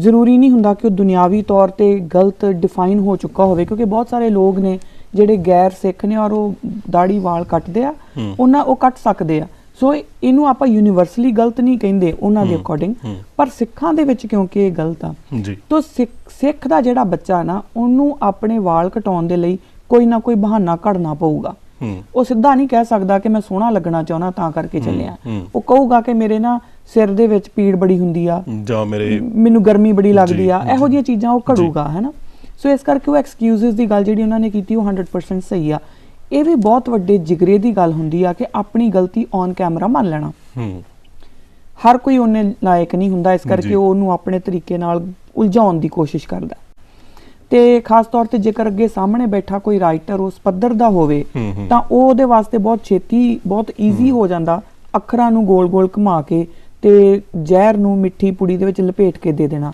ਜ਼ਰੂਰੀ ਨਹੀਂ ਹੁੰਦਾ ਕਿ ਉਹ ਦੁਨਿਆਵੀ ਤੌਰ ਤੇ ਗਲਤ ਡਿਫਾਈਨ ਹੋ ਚੁੱਕਾ ਹੋਵੇ ਕਿਉਂਕਿ ਬਹੁਤ ਸਾਰੇ ਲੋਕ ਨੇ ਜਿਹੜੇ ਗੈਰ ਸਿੱਖ ਨੇ ਔਰ ਉਹ ਦਾੜੀ ਵਾਲ ਕੱਟਦੇ ਆ। ਉਹਨਾਂ ਉਹ ਕੱਟ ਸਕਦੇ ਆ ਸੋ ਇਹਨੂੰ ਆਪਾਂ ਯੂਨੀਵਰਸਲੀ ਗਲਤ ਨਹੀਂ ਕਹਿੰਦੇ ਉਹਨਾਂ ਦੇ ਅਕੋਰਡਿੰਗ। ਪਰ ਸਿੱਖਾਂ ਦੇ ਵਿੱਚ ਕਿਉਂਕਿ ਇਹ ਗਲਤ ਆ ਜੀ ਤੋ ਸਿੱਖ ਦਾ ਜਿਹੜਾ ਬੱਚਾ ਨਾ ਉਹਨੂੰ ਆਪਣੇ ਵਾਲ ਕਟਾਉਣ ਦੇ ਲਈ ਕੋਈ ਨਾ ਕੋਈ ਬਹਾਨਾ ਘੜਨਾ ਪਊਗਾ ਉਹ ਸਿੱਧਾ ਨਹੀਂ ਕਹਿ ਸਕਦਾ ਕਿ ਮੈਂ ਸੋਹਣਾ ਲੱਗਣਾ ਚਾਹੁੰਦਾ ਤਾਂ ਕਰਕੇ ਚੱਲਿਆ। ਉਹ ਕਹੂਗਾ ਕਿ ਮੇਰੇ ਨਾ ਸਿਰ ਦੇ ਵਿੱਚ ਪੀੜ ਬੜੀ ਹੁੰਦੀ ਆ। ਜਾਂ ਮੇਰੇ ਮੈਨੂੰ ਗਰਮੀ ਬੜੀ ਲੱਗਦੀ ਆ। ਇਹੋ। ਜਿਹੀਆਂ ਚੀਜ਼ਾਂ ਉਹ ਘੜੂਗਾ ਹੈਨਾ ਸੋ ਇਸ ਕਰਕੇ ਉਹ ਐਕਸਕਿਊਜ਼ਸ ਦੀ ਗੱਲ ਜਿਹੜੀ ਉਹਨਾਂ ਨੇ ਕੀਤੀ ਉਹ 100% ਸਹੀ ਆ। ਇਹ ਵੀ ਬਹੁਤ ਵੱਡੇ ਜਿਗਰੇ ਦੀ ਗੱਲ ਹੁੰਦੀ ਆ ਕਿ ਆਪਣੀ ਗਲਤੀ ਔਨ ਕੈਮਰਾ ਮੰਨ ਲੈਣਾ। ਹੂੰ ਹਰ ਕੋਈ ਉਹਨੇ ਲਾਇਕ ਨਹੀਂ ਹੁੰਦਾ ਇਸ ਕਰਕੇ। ਉਹ ਉਹਨੂੰ ਆਪਣੇ ਤਰੀਕੇ ਨਾਲ ਉਲਝਾਉਣ ਦੀ ਕੋਸ਼ਿਸ਼ ਕਰਦਾ। ਤੇ ਖਾਸ ਤੌਰ ਤੇ ਜੇਕਰ ਅੱਗੇ ਸਾਹਮਣੇ ਬੈਠਾ ਕੋਈ ਰਾਈਟਰ ਉਸ ਪੱਧਰ ਦਾ ਹੋਵੇ। ਤਾਂ ਉਹ ਉਹਦੇ ਵਾਸਤੇ ਬਹੁਤ ਛੇਤੀ ਬਹੁਤ ਈਜ਼ੀ ਹੋ ਜਾਂਦਾ। ਅੱਖਰਾਂ ਨੂੰ ਗੋਲ-ਗੋਲ ਘੁਮਾ ਕੇ ਤੇ ਜ਼ਹਿਰ ਨੂੰ ਮਿੱਠੀ ਪੁੜੀ ਦੇ ਵਿੱਚ ਲਪੇਟ ਕੇ ਦੇ ਦੇਣਾ।